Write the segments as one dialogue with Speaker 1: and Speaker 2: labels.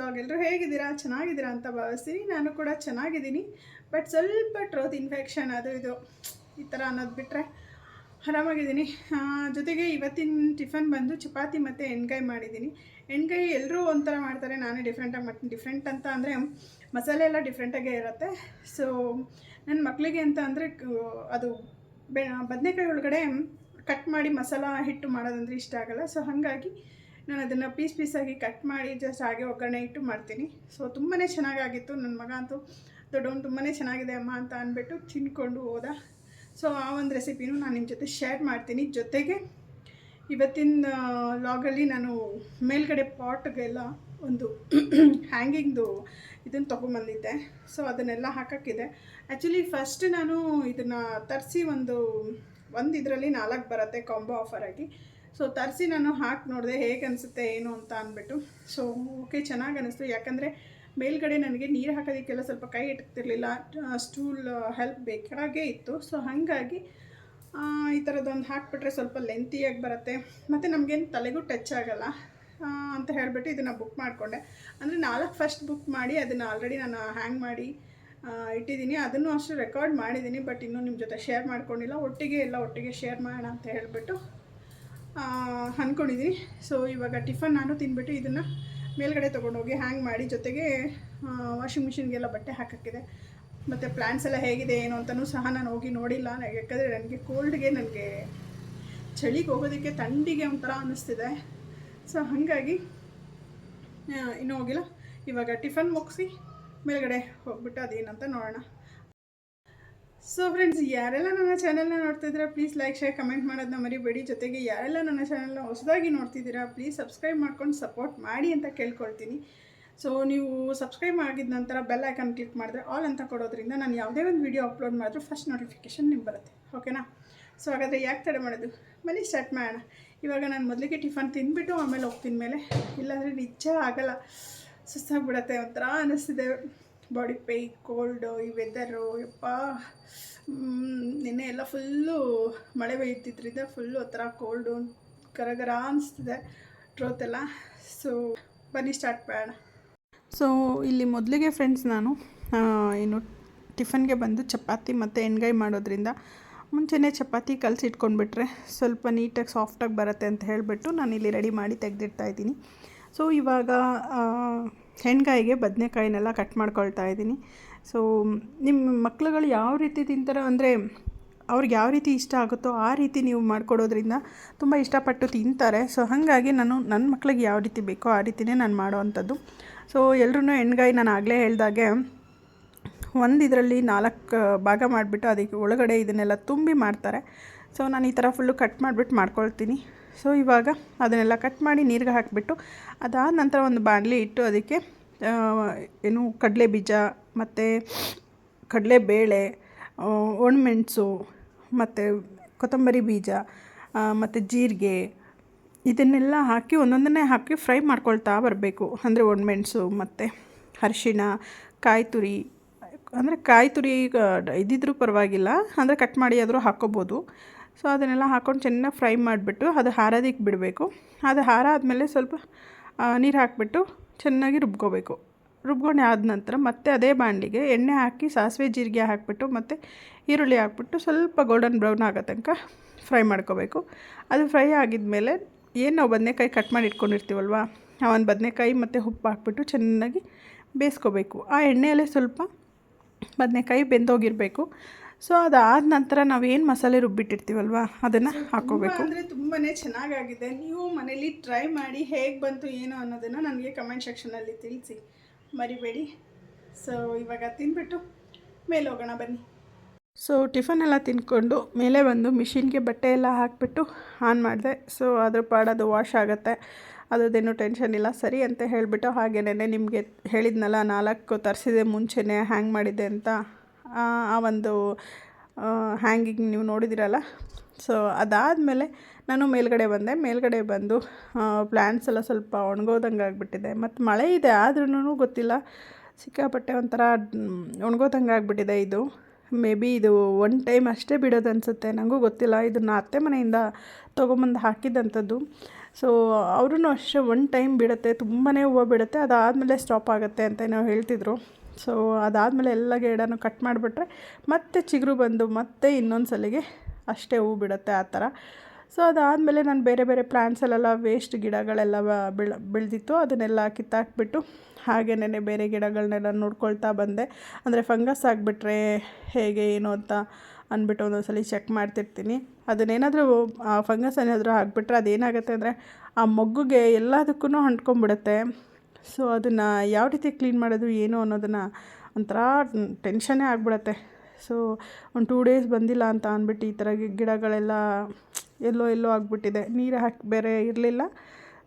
Speaker 1: Back ಎಲ್ಲರೂ ಹೇಗಿದ್ದೀರಾ? ಚೆನ್ನಾಗಿದ್ದೀರಾ? ಅಂತ ಭಾವಿಸ್ತೀನಿ ನಾನು ಕೂಡ ಚೆನ್ನಾಗಿದ್ದೀನಿ. ಬಟ್ ಸ್ವಲ್ಪ ಟ್ರೋತ್ ಇನ್ಫೆಕ್ಷನ್ ಅದು ಇದು, ಈ ಥರ ಅನ್ನೋದು ಬಿಟ್ಟರೆ ಆರಾಮಾಗಿದ್ದೀನಿ. ಜೊತೆಗೆ ಇವತ್ತಿನ ಟಿಫನ್ ಬಂದು ಚಪಾತಿ ಮತ್ತು ಎಣ್ಗಾಯಿ ಮಾಡಿದ್ದೀನಿ. ಎಣ್ಗಾಯಿ ಎಲ್ಲರೂ ಒಂಥರ ಮಾಡ್ತಾರೆ, ನಾನೇ ಡಿಫ್ರೆಂಟಾಗಿ ಮಾಡ್ತೀನಿ. ಡಿಫ್ರೆಂಟ್ ಅಂತ ಅಂದರೆ ಮಸಾಲೆ ಎಲ್ಲ ಡಿಫ್ರೆಂಟಾಗೇ ಇರುತ್ತೆ. ಸೊ ನನ್ನ ಮಕ್ಕಳಿಗೆ ಅಂತ ಅಂದರೆ ಅದು ಬೆ, ಬದನೆಕಾಯಿ ಒಳಗಡೆ ಕಟ್ ಮಾಡಿ ಮಸಾಲ ಹಿಟ್ಟು ಮಾಡೋದಂದ್ರೆ ಇಷ್ಟ ಆಗಲ್ಲ. ಸೊ ಹಾಗಾಗಿ ನಾನು ಅದನ್ನು ಪೀಸ್ ಪೀಸಾಗಿ ಕಟ್ ಮಾಡಿ ಜಸ್ಟ್ ಹಾಗೆ ಒಗ್ಗರಣೆ ಇಟ್ಟು ಮಾಡ್ತೀನಿ. ಸೊ ತುಂಬಾ ಚೆನ್ನಾಗಾಗಿತ್ತು. ನನ್ನ ಮಗ ಅಂತೂ ದೊಡ್ಡವನು ತುಂಬಾ ಚೆನ್ನಾಗಿದೆ ಅಮ್ಮ ಅಂತ ಅಂದ್ಬಿಟ್ಟು ತಿನ್ಕೊಂಡು ಹೋದ. ಸೊ ಆ ಒಂದು ರೆಸಿಪಿನೂ ನಾನು ನಿಮ್ಮ ಜೊತೆ ಶೇರ್ ಮಾಡ್ತೀನಿ. ಜೊತೆಗೆ ಇವತ್ತಿನ ಲಾಗಲ್ಲಿ ನಾನು ಮೇಲ್ಗಡೆ ಪಾಟ್ಗೆಲ್ಲ ಒಂದು ಹ್ಯಾಂಗಿಂಗ್ದು ಇದನ್ನು ತೊಗೊಂಬಂದಿದ್ದೆ. ಸೊ ಅದನ್ನೆಲ್ಲ ಹಾಕೋಕ್ಕಿದೆ. ಆ್ಯಕ್ಚುಲಿ ಫಸ್ಟ್ ನಾನು ಇದನ್ನು ತರಿಸಿ ಒಂದು ಒಂದು ಇದರಲ್ಲಿ ನಾಲ್ಕು ಬರುತ್ತೆ ಕಾಂಬೋ ಆಫರಾಗಿ ಸೊ ತರಿಸಿ ನಾನು ಹಾಕಿ ನೋಡಿದೆ ಹೇಗೆ ಅನಿಸುತ್ತೆ ಏನು ಅಂತ ಅಂದ್ಬಿಟ್ಟು ಸೊ ಓಕೆ ಚೆನ್ನಾಗಿ ಅನ್ನಿಸ್ತು ಯಾಕಂದರೆ ಮೇಲ್ಗಡೆ ನನಗೆ ನೀರು ಹಾಕೋದಕ್ಕೆಲ್ಲ ಸ್ವಲ್ಪ ಕೈ ಇಟ್ತಿರ್ಲಿಲ್ಲ. ಸ್ಟೂಲ್ ಹೆಲ್ಪ್ ಬೇಕಾಗೇ ಇತ್ತು. ಸೊ ಹಾಗಾಗಿ ಈ ಥರದ್ದೊಂದು ಹಾಕ್ಬಿಟ್ರೆ ಸ್ವಲ್ಪ ಲೆಂತಿಯಾಗಿ ಬರುತ್ತೆ. ಮತ್ತು ನಮಗೇನು ತಲೆಗೂ ಟಚ್ ಆಗಲ್ಲ. ಅಂತ ಹೇಳಿಬಿಟ್ಟು ಇದನ್ನು ಬುಕ್ ಮಾಡಿಕೊಂಡೆ. ಅಂದರೆ ನಾಲ್ಕು ಫಸ್ಟ್ ಬುಕ್ ಮಾಡಿ ಅದನ್ನು ಆಲ್ರೆಡಿ ನಾನು ಹ್ಯಾಂಗ್ ಮಾಡಿ ಇಟ್ಟಿದ್ದೀನಿ ಅದನ್ನು ಅಷ್ಟು ರೆಕಾರ್ಡ್ ಮಾಡಿದ್ದೀನಿ ಬಟ್ ಇನ್ನೂ ನಿಮ್ಮ ಜೊತೆ ಶೇರ್ ಮಾಡ್ಕೊಂಡಿಲ್ಲ. ಒಟ್ಟಿಗೆ ಎಲ್ಲ ಒಟ್ಟಿಗೆ ಶೇರ್ ಮಾಡೋಣ ಅಂತ ಹೇಳಿಬಿಟ್ಟು ಅಂದ್ಕೊಂಡಿದ್ದೀನಿ ಸೊ ಇವಾಗ ಟಿಫನ್ ನಾನು ತಿನ್ಬಿಟ್ಟು ಇದನ್ನು ಮೇಲ್ಗಡೆ ತೊಗೊಂಡೋಗಿ ಹ್ಯಾಂಗ್ ಮಾಡಿ ಜೊತೆಗೆ ವಾಷಿಂಗ್ ಮಿಷಿನ್ಗೆಲ್ಲ ಬಟ್ಟೆ ಹಾಕೋಕ್ಕಿದೆ. ಮತ್ತು ಪ್ಲ್ಯಾನ್ಸ್ ಎಲ್ಲ ಹೇಗಿದೆ, ಏನು ಅಂತಲೂ ಸಹ ನಾನು ಹೋಗಿ ನೋಡಿಲ್ಲ. ಯಾಕಂದರೆ ನನಗೆ ಕೋಲ್ಡ್ಗೆ ನನಗೆ ಚಳಿಗೆ ಹೋಗೋದಕ್ಕೆ ಥಂಡಿಗೆ ಒಂಥರ ಅನ್ನಿಸ್ತಿದೆ. ಸೊ ಹಾಗಾಗಿ ಇನ್ನೂ ಹೋಗಿಲ್ಲ. ಇವಾಗ ಟಿಫನ್ ಮುಗಿಸಿ ಮೇಲ್ಗಡೆ ಹೋಗ್ಬಿಟ್ಟು ಅದೇನಂತ ನೋಡೋಣ. ಸೊ ಫ್ರೆಂಡ್ಸ್ ಯಾರೆಲ್ಲ ನನ್ನ ಚಾನಲ್ನ ನೋಡ್ತಿದ್ದೀರಾ ಪ್ಲೀಸ್ ಲೈಕ್ ಶೇರ್ ಕಮೆಂಟ್ ಮಾಡೋದನ್ನ ಮರಿಬೇಡಿ. ಜೊತೆಗೆ ಯಾರೆಲ್ಲ ನನ್ನ ಚಾನಲ್ನ ಹೊಸದಾಗಿ ನೋಡ್ತಿದ್ದೀರಾ ಪ್ಲೀಸ್ ಸಬ್ಸ್ಕ್ರೈಬ್ ಮಾಡ್ಕೊಂಡು ಸಪೋರ್ಟ್ ಮಾಡಿ ಅಂತ ಕೇಳ್ಕೊಳ್ತೀನಿ. ಸೊ ನೀವು ಸಬ್ಸ್ಕ್ರೈಬ್ ಆಗಿದ ನಂತರ ಬೆಲ್ ಐಕನ್ ಕ್ಲಿಕ್ ಮಾಡಿದ್ರೆ ಆಲ್ ಅಂತ ಕೊಡೋದ್ರಿಂದ ನಾನು ಯಾವುದೇ ಒಂದು ವಿಡಿಯೋ ಅಪ್ಲೋಡ್ ಮಾಡಿದ್ರು ಫಸ್ಟ್ ನೋಟಿಫಿಕೇಷನ್ ನಿಮ್ಗೆ ಬರುತ್ತೆ. ಓಕೆನಾ ಸೊ ಹಾಗಾದರೆ ಯಾಕೆ ತಡೆ ಮಾಡೋದು? ಮನೆ ಸ್ಟಾರ್ಟ್ ಮಾಡೋಣ. ಇವಾಗ ನಾನು ಮೊದಲಿಗೆ ಟಿಫನ್ ತಿಂದುಬಿಟ್ಟು ಆಮೇಲೆ ಹೋಗ್ತೀನಿ ಮೇಲೆ. ಇಲ್ಲಾಂದರೆ ನಿಜ ಆಗಲ್ಲ. ಸುಸ್ತಾಗ್ಬಿಡತ್ತೆ ಒಂಥರ ಅನ್ನಿಸ್ತಿದೆ ಬಾಡಿ ಪೇಯ್ ಕೋಲ್ಡು ಈ ವೆದರು ಯಪ್ಪ. ನಿನ್ನೆ ಎಲ್ಲ ಫುಲ್ಲು ಮಳೆ ಬೇಯ್ತಿದ್ರಿಂದ ಫುಲ್ಲು ಒಂಥರ ಕೋಲ್ಡು ಕರಗರ ಅನಿಸ್ತಿದೆ ಟ್ರೋತ್ ಎಲ್ಲ. ಸೊ ಬನ್ನಿ ಸ್ಟಾರ್ಟ್ ಮಾಡೋಣ. ಸೊ ಇಲ್ಲಿ ಮೊದಲಿಗೆ ಫ್ರೆಂಡ್ಸ್ ನಾನು ಆ, ಏನು ಟಿಫನ್ಗೆ ಬಂದು ಚಪಾತಿ ಮತ್ತು ಎಣ್ಗಾಯಿ ಮಾಡೋದ್ರಿಂದ ಮುಂಚೆನೇ ಚಪಾತಿ ಕಲಸಿ ಇಟ್ಕೊಂಡ್ಬಿಟ್ರೆ ಸ್ವಲ್ಪ ನೀಟಾಗಿ ಸಾಫ್ಟಾಗಿ ಬರುತ್ತೆ ಅಂತ ಹೇಳಿಬಿಟ್ಟು ನಾನು ಇಲ್ಲಿ ರೆಡಿ ಮಾಡಿ ತೆಗೆದಿಡ್ತಾ ಇದ್ದೀನಿ. ಸೊ ಇವಾಗ ಹೆಣ್ಗಾಯಿಗೆ ಬದನೆಕಾಯಿನೆಲ್ಲ ಕಟ್ ಮಾಡ್ಕೊಳ್ತಾ ಇದ್ದೀನಿ. ಸೊ ನಿಮ್ಮ ಮಕ್ಳುಗಳು ಯಾವ ರೀತಿ ತಿಂತಾರೆ? ಅಂದರೆ, ಅವ್ರಿಗೆ ಯಾವ ರೀತಿ ಇಷ್ಟ ಆಗುತ್ತೋ ಆ ರೀತಿ ನೀವು ಮಾಡಿಕೊಡೋದ್ರಿಂದ ತುಂಬ ಇಷ್ಟಪಟ್ಟು ತಿಂತಾರೆ. ಸೊ ಹಾಗಾಗಿ ನಾನು ನನ್ನ ಮಕ್ಳಿಗೆ ಯಾವ ರೀತಿ ಬೇಕೋ ಆ ರೀತಿನೇ ನಾನು ಮಾಡೋವಂಥದ್ದು. ಸೊ ಎಲ್ಲರೂ ಹೆಣ್ಗಾಯಿ ನಾನು ಆಗಲೇ ಹೇಳ್ದಾಗೆ, ಒಂದು ಇದರಲ್ಲಿ ನಾಲ್ಕು ಭಾಗ ಮಾಡಿಬಿಟ್ಟು ಅದಕ್ಕೆ ಒಳಗಡೆ ಇದನ್ನೆಲ್ಲ ತುಂಬಿ ಮಾಡ್ತಾರೆ. ಸೊ ನಾನು ಈ ಥರ ಫುಲ್ಲು ಕಟ್ ಮಾಡಿಬಿಟ್ಟು ಮಾಡ್ಕೊಳ್ತೀನಿ. ಸೊ ಇವಾಗ ಅದನ್ನೆಲ್ಲ ಕಟ್ ಮಾಡಿ ನೀರಿಗೆ ಹಾಕಿಬಿಟ್ಟು ಅದಾದ ನಂತರ ಒಂದು ಬಾಣಲಿ ಇಟ್ಟು ಅದಕ್ಕೆ ಏನು ಕಡಲೆ ಬೀಜ ಮತ್ತು ಕಡಲೆಬೇಳೆ ಒಣಮೆಣಸು ಮತ್ತು ಕೊತ್ತಂಬರಿ ಬೀಜ ಮತ್ತು ಜೀರಿಗೆ ಇದನ್ನೆಲ್ಲ ಹಾಕಿ ಒಂದೊಂದನ್ನೇ ಹಾಕಿ ಫ್ರೈ ಮಾಡ್ಕೊಳ್ತಾ ಬರಬೇಕು. ಅಂದರೆ ಒಣಮೆಣಸು ಮತ್ತು ಅರಿಶಿಣ ಕಾಯಿ ತುರಿ ಅಂದರೆ ಕಾಯಿ ತುರಿ ಇದ್ದಿದ್ರೂ ಪರವಾಗಿಲ್ಲ. ಅಂದರೆ ಕಟ್ ಮಾಡಿ ಆದರೂ ಹಾಕ್ಕೋಬೋದು ಸೊ ಅದನ್ನೆಲ್ಲ ಹಾಕ್ಕೊಂಡು ಚೆನ್ನಾಗಿ ಫ್ರೈ ಮಾಡಿಬಿಟ್ಟು ಅದು ಹಾರೋದಕ್ಕೆ ಬಿಡಬೇಕು. ಅದು ಹಾರ ಆದಮೇಲೆ ಸ್ವಲ್ಪ ನೀರು ಹಾಕಿಬಿಟ್ಟು ಚೆನ್ನಾಗಿ ರುಬ್ಕೋಬೇಕು. ರುಬ್ಕೊಂಡೆ ಆದ ನಂತರ ಮತ್ತೆ ಅದೇ ಬಾಂಡಿಗೆ ಎಣ್ಣೆ ಹಾಕಿ ಸಾಸಿವೆ ಜೀರಿಗೆ ಹಾಕಿಬಿಟ್ಟು ಮತ್ತು ಈರುಳ್ಳಿ ಹಾಕ್ಬಿಟ್ಟು ಸ್ವಲ್ಪ ಗೋಲ್ಡನ್ ಬ್ರೌನ್ ಆಗೋ ತನಕ ಫ್ರೈ ಮಾಡ್ಕೋಬೇಕು. ಅದು ಫ್ರೈ ಆಗಿದ್ಮೇಲೆ ಏನು ನಾವು ಬದನೆಕಾಯಿ ಕಟ್ ಮಾಡಿ ಇಟ್ಕೊಂಡಿರ್ತೀವಲ್ವ ಆ ಒಂದು ಬದನೆಕಾಯಿ ಮತ್ತು ಉಪ್ಪು ಹಾಕ್ಬಿಟ್ಟು ಚೆನ್ನಾಗಿ ಬೇಯಿಸ್ಕೋಬೇಕು. ಆ ಎಣ್ಣೆಯಲ್ಲೇ ಸ್ವಲ್ಪ ಬದನೆಕಾಯಿ ಬೆಂದೋಗಿರಬೇಕು. ಸೊ ಅದಾದ ನಂತರ ನಾವೇನು ಮಸಾಲೆ ರುಬ್ಬಿಟ್ಟಿರ್ತೀವಲ್ವ? ಅದನ್ನು ಹಾಕೋಬೇಕು. ಅಂದರೆ ತುಂಬಾ ಚೆನ್ನಾಗಾಗಿದೆ. ನೀವು ಮನೇಲಿ ಟ್ರೈ ಮಾಡಿ ಹೇಗೆ ಬಂತು ಏನು ಅನ್ನೋದನ್ನು ನನಗೆ ಕಮೆಂಟ್ ಸೆಕ್ಷನಲ್ಲಿ ತಿಳಿಸಿ. ಮರಿಬೇಡಿ. ಸೊ ಇವಾಗ ತಿನ್ಬಿಟ್ಟು ಮೇಲೆ ಹೋಗೋಣ ಬನ್ನಿ. ಸೊ ಟಿಫನ್ ಎಲ್ಲ ತಿಂದ್ಕೊಂಡು ಮೇಲೆ ಬಂದು ಮಿಷಿನ್ಗೆ ಬಟ್ಟೆ ಎಲ್ಲ ಹಾಕಿಬಿಟ್ಟು ಆನ್ ಮಾಡಿದೆ. ಸೊ ಅದ್ರ ಪಾಡದು ವಾಶ್ ಆಗುತ್ತೆ. ಅದೇನು ಟೆನ್ಷನ್ ಇಲ್ಲ. ಸರಿ ಅಂತ ಹೇಳಿಬಿಟ್ಟು ಹಾಗೇನೆ ನಿಮಗೆ ಹೇಳಿದ್ನಲ್ಲ ನಾಲ್ಕು ತರಿಸಿದೆ ಮುಂಚೆನೇ ಹ್ಯಾಂಗ್ ಮಾಡಿದ್ದೆ ಅಂತ. ಆ ಒಂದು ಹ್ಯಾಂಗಿಂಗ್ ನೀವು ನೋಡಿದಿರಲ್ಲ? ಸೊ ಅದಾದಮೇಲೆ ನಾನು ಮೇಲ್ಗಡೆ ಬಂದೆ. ಮೇಲ್ಗಡೆ ಬಂದು ಪ್ಲ್ಯಾಂಟ್ಸ್ ಎಲ್ಲ ಸ್ವಲ್ಪ ಒಣಗೋದಂಗೆ ಆಗಿಬಿಟ್ಟಿದೆ. ಮತ್ತು ಮಳೆ ಇದೆ ಆದ್ರೂ ಗೊತ್ತಿಲ್ಲ. ಸಿಕ್ಕಾಪಟ್ಟೆ ಒಂಥರ ಒಣಗೋದಂಗೆ ಆಗಿಬಿಟ್ಟಿದೆ ಇದು. ಮೇ ಬಿ ಇದು ಒನ್ ಟೈಮ್ ಅಷ್ಟೇ ಬಿಡೋದು ಅನಿಸುತ್ತೆ. ನನಗೂ ಗೊತ್ತಿಲ್ಲ. ಇದನ್ನು ಅತ್ತೆ ಮನೆಯಿಂದ ತೊಗೊಂಬಂದು ಹಾಕಿದ್ದಂಥದ್ದು ಸೊ ಅವ್ರೂ ಅಷ್ಟೇ ಒನ್ ಟೈಮ್ ಬಿಡುತ್ತೆ. ತುಂಬಾ ಹೂವು ಬಿಡುತ್ತೆ. ಅದಾದಮೇಲೆ ಸ್ಟಾಪ್ ಆಗುತ್ತೆ ಅಂತ ನಾವು ಹೇಳ್ತಿದ್ರು. ಸೊ ಅದಾದಮೇಲೆ ಎಲ್ಲ ಗಿಡನೂ ಕಟ್ ಮಾಡಿಬಿಟ್ರೆ ಮತ್ತೆ ಚಿಗುರು ಬಂದು ಮತ್ತೆ ಇನ್ನೊಂದು ಸಲಿಗೆ ಅಷ್ಟೇ ಹೂ ಬಿಡುತ್ತೆ ಆ ಥರ. ಸೊ ಅದಾದಮೇಲೆ ನಾನು ಬೇರೆ ಬೇರೆ ಪ್ಲ್ಯಾಂಟ್ಸಲ್ಲೆಲ್ಲ ವೇಸ್ಟ್ ಗಿಡಗಳೆಲ್ಲ ಬೆಳ, ಬೆಳೆದಿತ್ತು. ಅದನ್ನೆಲ್ಲ ಕಿತ್ತಾಕ್ಬಿಟ್ಟು ಹಾಗೇನೇ ಬೇರೆ ಗಿಡಗಳನ್ನೆಲ್ಲ ನೋಡ್ಕೊಳ್ತಾ ಬಂದೆ. ಅಂದರೆ ಫಂಗಸ್ ಆಗಿಬಿಟ್ರೆ ಹೇಗೆ, ಏನು ಅಂತ ಅಂದ್ಬಿಟ್ಟು ಒಂದೊಂದು ಸಲ ಚೆಕ್ ಮಾಡ್ತಿರ್ತೀನಿ. ಅದನ್ನೇನಾದರೂ ಫಂಗಸ್ ಏನಾದರೂ ಆಗಿಬಿಟ್ರೆ ಅದೇನಾಗುತ್ತೆ ಅಂದರೆ ಆ ಮೊಗ್ಗುಗೆ ಎಲ್ಲದಕ್ಕೂ ಅಂಟ್ಕೊಂಬಿಡುತ್ತೆ ಸೊ ಅದನ್ನು ಯಾವ ರೀತಿ ಕ್ಲೀನ್ ಮಾಡೋದು ಏನು ಅನ್ನೋದನ್ನು ಒಂಥರ ಟೆನ್ಷನ್ನೇ ಆಗಿಬಿಡತ್ತೆ. ಸೊ ಒಂದು ಟೂ ಡೇಸ್ ಬಂದಿಲ್ಲ ಅಂತ ಅಂದ್ಬಿಟ್ಟು ಈ ಥರ ಗಿಡಗಳೆಲ್ಲ ಎಲ್ಲೋ ಎಲ್ಲೋ ಆಗಿಬಿಟ್ಟಿದೆ. ನೀರು ಹಾಕಿ ಬೇರೆ ಇರಲಿಲ್ಲ.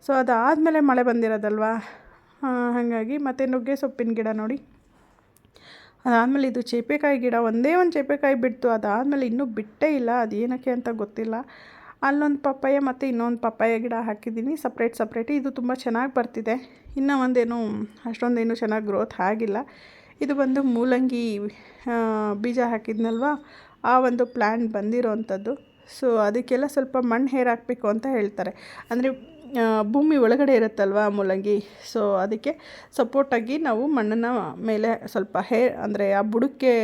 Speaker 1: ಸೊ ಅದಾದಮೇಲೆ ಮಳೆ ಬಂದಿರೋದಲ್ವಾ? ಹಾಗಾಗಿ ಮತ್ತು ನುಗ್ಗೆ ಸೊಪ್ಪಿನ ಗಿಡ ನೋಡಿ. ಅದಾದಮೇಲೆ ಇದು ಚೇಪೆಕಾಯಿ ಗಿಡ, ಒಂದೇ ಒಂದು ಚೇಪೆಕಾಯಿ ಬಿಡ್ತು. ಅದಾದಮೇಲೆ ಇನ್ನೂ ಬಿಟ್ಟೇ ಇಲ್ಲ. ಅದು ಏನಕ್ಕೆ ಅಂತ ಗೊತ್ತಿಲ್ಲ. ಅಲ್ಲೊಂದು ಪಪ್ಪಾಯ ಮತ್ತು ಇನ್ನೊಂದು ಪಪ್ಪಾಯ ಗಿಡ ಹಾಕಿದ್ದೀನಿ. ಸಪ್ರೇಟ್ ಸಪ್ರೇಟ್ ಇದು ತುಂಬ ಚೆನ್ನಾಗಿ ಬರ್ತಿದೆ. ಇನ್ನೂ ಒಂದೇನು, ಅಷ್ಟೊಂದೇನು ಚೆನ್ನಾಗಿ ಗ್ರೋತ್ ಆಗಿಲ್ಲ. ಇದು ಬಂದು ಮೂಲಂಗಿ ಬೀಜ ಹಾಕಿದ್ನಲ್ವ? ಆ ಒಂದು ಪ್ಲ್ಯಾಂಟ್ ಬಂದಿರೋ ಅಂಥದ್ದು ಸೊ ಅದಕ್ಕೆಲ್ಲ ಸ್ವಲ್ಪ ಮಣ್ಣು ಹೇರ್ ಹಾಕಬೇಕು ಅಂತ ಹೇಳ್ತಾರೆ. ಅಂದರೆ ಭೂಮಿ ಒಳಗಡೆ ಇರುತ್ತಲ್ವ ಮೂಲಂಗಿ? ಸೊ ಅದಕ್ಕೆ ಸಪೋರ್ಟಾಗಿ ನಾವು ಮಣ್ಣನ್ನು ಮೇಲೆ ಸ್ವಲ್ಪ ಹೇ ಅಂದರೆ ಆ ಬುಡಕ್ಕೆ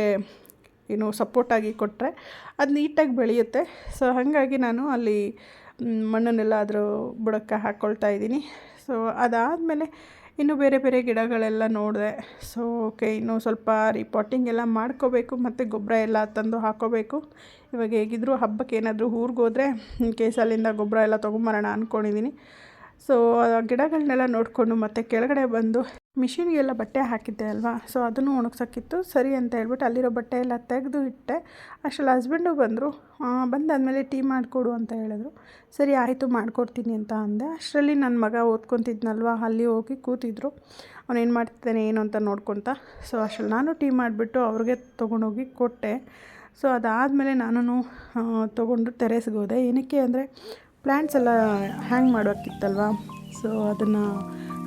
Speaker 1: ಏನು ಸಪೋರ್ಟಾಗಿ ಕೊಟ್ಟರೆ ಅದು ನೀಟಾಗಿ ಬೆಳೆಯುತ್ತೆ. ಸೊ ಹಾಗಾಗಿ ನಾನು ಅಲ್ಲಿ ಮಣ್ಣನ್ನೆಲ್ಲ ಅದ್ರ ಬುಡಕ್ಕೆ ಹಾಕ್ಕೊಳ್ತಾ ಇದ್ದೀನಿ. ಸೊ ಅದಾದಮೇಲೆ ಇನ್ನು ಬೇರೆ ಬೇರೆ ಗಿಡಗಳೆಲ್ಲ ನೋಡಿದೆ. ಸೊ ಓಕೆ ಇನ್ನು ಸ್ವಲ್ಪ ರಿಪಾಟಿಂಗ್ ಎಲ್ಲ ಮಾಡ್ಕೋಬೇಕು, ಮತ್ತು ಗೊಬ್ಬರ ಎಲ್ಲ ತಂದು ಹಾಕೋಬೇಕು. ಇವಾಗ ಹೇಗಿದ್ದರೂ ಹಬ್ಬಕ್ಕೆ ಏನಾದರೂ ಊರಿಗೆ ಹೋದರೆ ಕೇಸಲ್ಲಿಂದ ಗೊಬ್ಬರ ಎಲ್ಲ ತೊಗೊಂಬರೋಣ ಅಂದ್ಕೊಂಡಿದ್ದೀನಿ ಸೊ ಗಿಡಗಳನ್ನೆಲ್ಲ ನೋಡಿಕೊಂಡು ಮತ್ತು ಕೆಳಗಡೆ ಬಂದು ಮಿಷಿನ್ಗೆಲ್ಲ ಬಟ್ಟೆ ಹಾಕಿದ್ದೆ ಅಲ್ವಾ? ಸೊ ಅದನ್ನು ಒಣಗ್ಸೋಕ್ಕಿತ್ತು. ಸರಿ ಅಂತ ಹೇಳ್ಬಿಟ್ಟು ಅಲ್ಲಿರೋ ಬಟ್ಟೆ ಎಲ್ಲ ತೆಗೆದು ಇಟ್ಟೆ. ಅಷ್ಟರಲ್ಲಿ ಹಸ್ಬೆಂಡು ಬಂದರು. ಬಂದಾದಮೇಲೆ ಟೀ ಮಾಡಿಕೊಡು ಅಂತ ಹೇಳಿದ್ರು. ಸರಿ, ಆಯಿತು, ಮಾಡಿಕೊಡ್ತೀನಿ ಅಂತ ಅಂದೆ. ಅಷ್ಟರಲ್ಲಿ ನನ್ನ ಮಗ ಓದ್ಕೊತಿದ್ನಲ್ವ? ಅಲ್ಲಿ ಹೋಗಿ ಕೂತಿದ್ರು. ಅವನೇನು ಮಾಡ್ತಿದ್ದಾನೆ, ಏನು ಅಂತ ನೋಡ್ಕೊತ. ಸೊ ಅಷ್ಟರಲ್ಲಿ ನಾನು ಟೀ ಮಾಡಿಬಿಟ್ಟು ಅವ್ರಿಗೆ ತೊಗೊಂಡೋಗಿ ಕೊಟ್ಟೆ. ಸೊ ಅದಾದಮೇಲೆ ನಾನು ತೊಗೊಂಡು ತೆರೆಸ್ಗೆ ಹೋದೆ. ಏನಕ್ಕೆ ಅಂದರೆ ಪ್ಲ್ಯಾಂಟ್ಸ್ ಎಲ್ಲ ಹ್ಯಾಂಗ್ ಮಾಡೋಕ್ಕಿತ್ತಲ್ವ? ಸೊ ಅದನ್ನು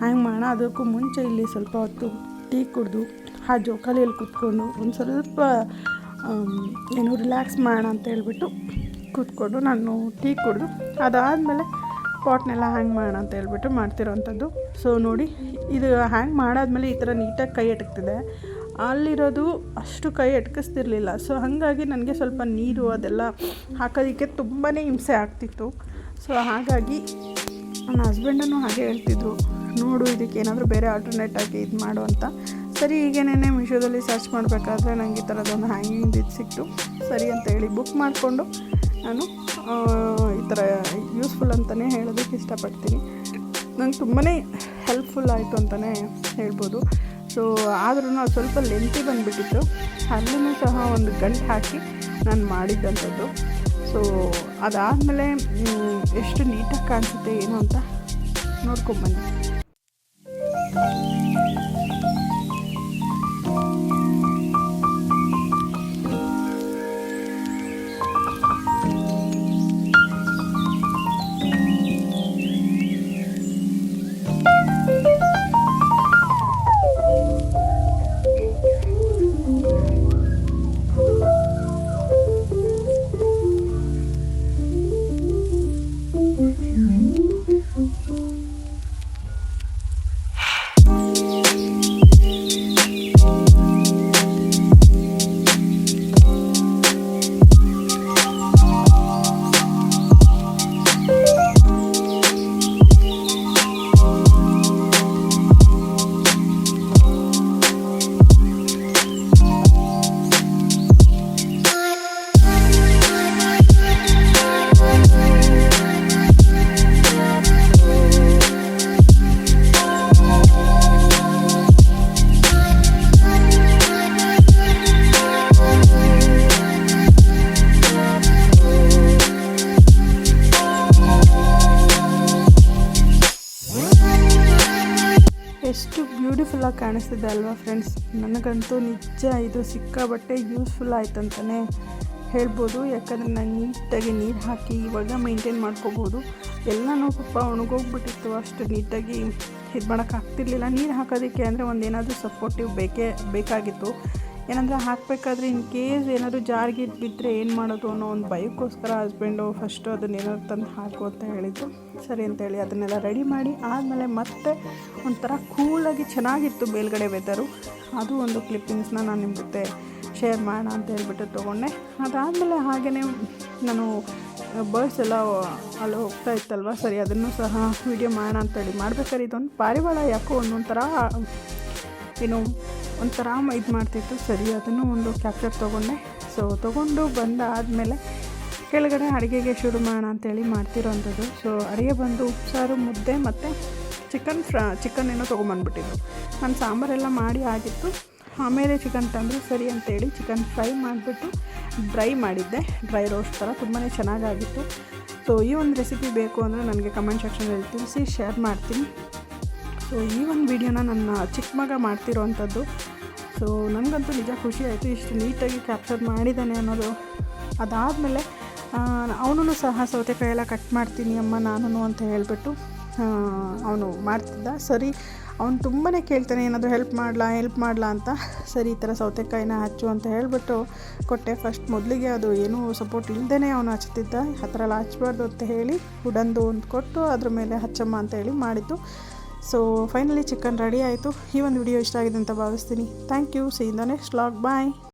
Speaker 1: ಹ್ಯಾಂಗ್ ಮಾಡೋಣ? ಅದಕ್ಕೂ ಮುಂಚೆ ಇಲ್ಲಿ ಸ್ವಲ್ಪ ಹೊತ್ತು ಟೀ ಕುಡಿದು, ಆ ಜೋಕಾಲಿಯಲ್ಲಿ ಕುತ್ಕೊಂಡು ಒಂದು ಸ್ವಲ್ಪ ಏನು ರಿಲ್ಯಾಕ್ಸ್ ಮಾಡೋಣ ಅಂತ ಹೇಳ್ಬಿಟ್ಟು ಕೂತ್ಕೊಂಡು ನಾನು ಟೀ ಕುಡಿದು, ಅದಾದಮೇಲೆ ಪಾಟ್ನೆಲ್ಲ ಹ್ಯಾಂಗ್ ಮಾಡೋಣ ಅಂತ ಹೇಳ್ಬಿಟ್ಟು ಮಾಡ್ತಿರೋವಂಥದ್ದು ಸೊ ನೋಡಿ, ಇದು ಹ್ಯಾಂಗ್ ಮಾಡಾದ್ಮೇಲೆ ಈ ಥರ ನೀಟಾಗಿ ಕೈ ಎಟಕ್ತಿದೆ. ಅಲ್ಲಿರೋದು ಅಷ್ಟು ಕೈ ಎಟ್ಕಿಸ್ತಿರ್ಲಿಲ್ಲ. ಸೊ ಹಾಗಾಗಿ ನನಗೆ ಸ್ವಲ್ಪ ನೀರು ಅದೆಲ್ಲ ಹಾಕೋದಕ್ಕೆ ತುಂಬಾ ಹಿಂಸೆ ಆಗ್ತಿತ್ತು. ಸೊ ಹಾಗಾಗಿ ನನ್ನ ಹಸ್ಬೆಂಡನ್ನು ಹಾಗೆ ಹೇಳ್ತಿದ್ರು. ನೋಡು, ಇದಕ್ಕೆ ಏನಾದರೂ ಬೇರೆ ಆಲ್ಟರ್ನೇಟ್ ಆಗಿ ಇದು ಮಾಡು ಅಂತ. ಸರಿ ಈಗೇನೇ ಮೀಶೋದಲ್ಲಿ ಸರ್ಚ್ ಮಾಡಬೇಕಾದ್ರೆ ನನಗೆ ಈ ಥರದೊಂದು ಹ್ಯಾಂಗಿಂಗ್ ಇದು ಸಿಕ್ತು. ಸರಿ ಅಂತ ಹೇಳಿ ಬುಕ್ ಮಾಡಿಕೊಂಡು ನಾನು ಈ ಥರ ಯೂಸ್ಫುಲ್ ಅಂತಲೇ ಹೇಳೋದಕ್ಕೆ ಇಷ್ಟಪಡ್ತೀನಿ. ನಂಗೆ ತುಂಬಾ ಹೆಲ್ಪ್ಫುಲ್ ಆಯಿತು ಅಂತಲೇ ಹೇಳ್ಬೋದು. ಸೊ ಆದ್ರೂ ಅದು ಸ್ವಲ್ಪ ಲೆಂತಿ ಬಂದುಬಿಟ್ಟಿತ್ತು. ಅಲ್ಲೂ ಸಹ ಒಂದು ಗಂಟು ಹಾಕಿ ನಾನು ಮಾಡಿದ್ದಂಥದ್ದು. ಸೊ ಅದಾದಮೇಲೆ ಎಷ್ಟು ನೀಟಾಗಿ ಕಾಣಿಸುತ್ತೆ ಏನು ಅಂತ ನೋಡ್ಕೊಂಬನ್ನಿ ಎಷ್ಟು ಬ್ಯೂಟಿಫುಲ್ಲಾಗಿ ಕಾಣಿಸ್ತಿದೆ ಅಲ್ವಾ ಫ್ರೆಂಡ್ಸ್ ನನಗಂತೂ ನಿಜ ಇದು ಸಿಕ್ಕಾಬಟ್ಟೆ ಯೂಸ್ಫುಲ್ ಆಯ್ತು ಅಂತಲೇ ಹೇಳ್ಬೋದು. ಯಾಕಂದರೆ ನಾನು ನೀಟಾಗಿ ನೀರು ಹಾಕಿ ಇವಾಗ ಮೈಂಟೈನ್ ಮಾಡ್ಕೋಬೋದು. ಎಲ್ಲನೂ ಪಾಪ ಒಣಗೋಗ್ಬಿಟ್ಟಿತ್ತು. ಅಷ್ಟು ನೀಟಾಗಿ ಇದು ಮಾಡೋಕ್ಕಾಗ್ತಿರ್ಲಿಲ್ಲ ನೀರು ಹಾಕೋದಕ್ಕೆ ಅಂದರೆ ಒಂದು ಏನಾದರೂ ಸಪೋರ್ಟಿವ್ ಬೇಕೇ ಬೇಕಾಗಿತ್ತು. ಏನಂದರೆ ಹಾಕಬೇಕಾದ್ರೆ ಇನ್ ಕೇಸ್ ಏನಾದರೂ ಜಾರಿಗೆ ಬಿದ್ದರೆ ಏನು ಮಾಡೋದು ಅನ್ನೋ ಒಂದು ಭಯಕ್ಕೋಸ್ಕರ ಹಸ್ಬೆಂಡು ಫಸ್ಟು ಅದನ್ನ ಏನಾದ್ರು ತಂದು ಹಾಕು ಅಂತ ಹೇಳಿದ್ದು ಸರಿ ಅಂತೇಳಿ ಅದನ್ನೆಲ್ಲ ರೆಡಿ ಮಾಡಿ ಆದಮೇಲೆ ಮತ್ತೆ ಒಂಥರ ಕೂಲಾಗಿ ಚೆನ್ನಾಗಿತ್ತು ಮೇಲ್ಗಡೆ ವೆದರು ಅದು ಒಂದು ಕ್ಲಿಪ್ಪಿಂಗ್ಸ್ನ ನಾನು ನಿಮ್ಮ ಜೊತೆ ಶೇರ್ ಮಾಡೋಣ ಅಂತ ಹೇಳ್ಬಿಟ್ಟು ತೊಗೊಂಡೆ. ಅದಾದಮೇಲೆ ಹಾಗೆಯೇ ನಾನು ಬರ್ಡ್ಸ್ ಎಲ್ಲ ಅಲ್ಲಿ ಹೋಗ್ತಾ ಇತ್ತಲ್ವ, ಸರಿ ಅದನ್ನು ಸಹ ವೀಡಿಯೋ ಮಾಡೋಣ ಅಂತೇಳಿ ಮಾಡ್ಬೇಕಾದ್ರೆ ಇದೊಂದು ಪಾರಿವಾಳ ಯಾಕೋ ಒಂದೊಂಥರ, ಏನು ಒಂಥರ ಇದು ಮಾಡ್ತಿತ್ತು. ಸರಿ, ಅದನ್ನು ಒಂದು ಕ್ಯಾಪ್ಚರ್ ತೊಗೊಂಡೆ. ಸೊ ತೊಗೊಂಡು ಬಂದ ಆದಮೇಲೆ ಕೆಳಗಡೆ ಅಡುಗೆಗೆ ಶುರು ಮಾಡೋಣ ಅಂತೇಳಿ ಮಾಡ್ತಿರೋವಂಥದ್ದು ಸೊ ಅಡುಗೆ ಬಂದು ಉಪ್ಸಾರು ಮುದ್ದೆ ಮತ್ತು ಚಿಕನ್ ಫ್ರ ಚಿಕನ್ ಏನೋ ತೊಗೊಂಬಂದ್ಬಿಟ್ಟಿದ್ದು ನಾನು ಸಾಂಬಾರೆಲ್ಲ ಮಾಡಿ ಆಗಿತ್ತು. ಆಮೇಲೆ ಚಿಕನ್ ತಂದರೆ. ಸರಿ ಅಂತೇಳಿ ಚಿಕನ್ ಫ್ರೈ ಮಾಡಿಬಿಟ್ಟು ಡ್ರೈ ಮಾಡಿದ್ದೆ. ಡ್ರೈ ರೋಸ್ಟ್ ಥರ ತುಂಬಾ ಚೆನ್ನಾಗಾಗಿತ್ತು. ಸೊ ಈ ಒಂದು ರೆಸಿಪಿ ಬೇಕು ಅಂದರೆ ನನಗೆ ಕಮೆಂಟ್ ಸೆಕ್ಷನಲ್ಲಿ ತಿಳಿಸಿ ಶೇರ್ ಮಾಡ್ತೀನಿ. ಸೊ ಈ ಒಂದು ವಿಡಿಯೋನ ನನ್ನ ಚಿಕ್ಕ ಮಗ ಮಾಡ್ತಿರೋ ಅಂಥದ್ದು ಸೊ ನನಗಂತೂ ನಿಜ ಖುಷಿ ಆಯಿತು, ಇಷ್ಟು ನೀಟಾಗಿ ಕ್ಯಾಪ್ಚರ್ ಮಾಡಿದ್ದಾನೆ ಅನ್ನೋದು. ಅದಾದಮೇಲೆ ಅವನು ಸಹ ಸೌತೆಕಾಯಿ ಎಲ್ಲ ಕಟ್ ಮಾಡ್ತೀನಿ ಅಮ್ಮ ನಾನು ಅಂತ ಹೇಳಿಬಿಟ್ಟು ಅವನು ಮಾಡ್ತಿದ್ದ. ಸರಿ, ಅವನು ತುಂಬಾ ಕೇಳ್ತಾನೆ, ಏನಾದರೂ ಹೆಲ್ಪ್ ಮಾಡಲಾ ಹೆಲ್ಪ್ ಮಾಡಲಾ ಅಂತ. ಸರಿ, ಈ ಥರ ಸೌತೆಕಾಯಿನ ಹಚ್ಚು ಅಂತ ಹೇಳಿಬಿಟ್ಟು ಕೊಟ್ಟೆ. ಫಸ್ಟ್ ಮೊದಲಿಗೆ ಅದು ಏನೂ ಸಪೋರ್ಟ್ ಇಲ್ಲದೇ ಅವನು ಹಚ್ತಿದ್ದ. ಆ ಥರ ಎಲ್ಲ ಹಚ್ಬಾರ್ದು ಅಂತ ಹೇಳಿ, ಉಡಂದು ಒಂದು ಕೊಟ್ಟು ಅದ್ರ ಮೇಲೆ ಹಚ್ಚಮ್ಮ ಅಂತ ಹೇಳಿ ಮಾಡಿದ್ದು. ಸೊ ಫೈನಲಿ ಚಿಕನ್ ರೆಡಿ ಆಯಿತು. ಈ ಒಂದು ವಿಡಿಯೋ ಇಷ್ಟ ಆಗಿದೆ ಅಂತ ಭಾವಿಸ್ತೀನಿ. Thank you see in the next log bye